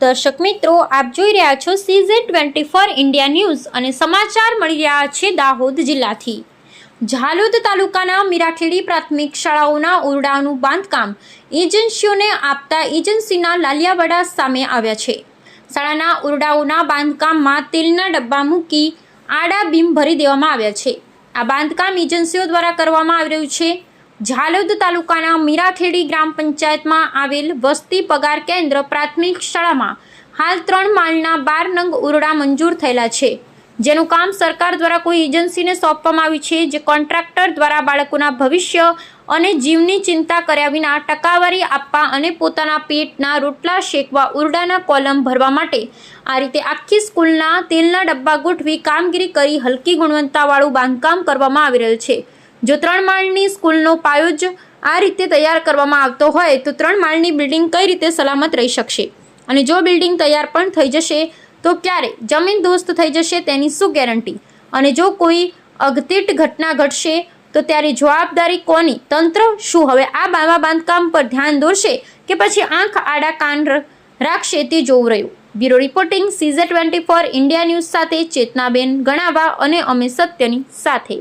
દર્શક મિત્રો, આપ જોઈ રહ્યા છો season twenty four India news અને સમાચાર મળી રહ્યા છે દાહોદ જિલ્લાથી. ઝાલોદ તાલુકાના મીરાખેડી પ્રાથમિક શાળાઓના ઓરડાનું બાંધકામ એજન્સીઓને આપતા એજન્સીના લાલિયાવાડા સામે આવ્યા છે. શાળાના ઓરડાઓના બાંધકામમાં તેલના ડબ્બા મૂકી આડા બીમ ભરી દેવામાં આવ્યા છે. આ બાંધકામ એજન્સીઓ દ્વારા કરવામાં આવી રહ્યું છે. ઝાલોદ તાલુકાના મીરાખેડી ગ્રામ પંચાયતમાં આવેલ વસ્તી પગાર કેન્દ્ર પ્રાથમિક શાળામાં હાલ ત્રણ માળના બાર નંગ ઉરડા મંજૂર થયેલા છે. જેનું કામ સરકાર દ્વારા કોઈ એજન્સીને સોંપવામાં આવ્યું છે જે કોન્ટ્રાક્ટર દ્વારા બાળકોના ભવિષ્ય અને જીવની ચિંતા કર્યા વિના ટકાવારી આપવા અને પોતાના પેટના રોટલા શેકવા ઉરડાના કોલમ ભરવા માટે આ રીતે આખી સ્કૂલના તેલના ડબ્બા ગોઠવી કામગીરી કરી હલકી ગુણવત્તાવાળું બાંધકામ કરવામાં આવી રહ્યું છે. જો ત્રણ માળની સ્કૂલનો પાયો જ આ રીતે તૈયાર કરવામાં આવતો હોય, તો ત્રણ માળની બિલ્ડિંગ કઈ રીતે સલામત રહી શકશે? અને જો બિલ્ડિંગ તૈયાર પણ થઈ જશે, તો ક્યારે? જમીન દોસ્ત થઈ જશે તેની શું ગેરંટી? અને જો કોઈ અગતિટ ઘટના ઘટશે, તો ત્યારે જવાબદારી કોની? તંત્ર શું? હવે આ બાવા બાંધકામ પર ધ્યાન દોરશે કે પછી આંખ આડા કાન રાખશે તે જોવું રહ્યું. બ્યુરો રિપોર્ટિંગ સીઝે ટ્વેન્ટી ફોર ઇન્ડિયા ન્યૂઝ સાથે ચેતનાબેન ગણાવા અને અમે સત્યની સાથે.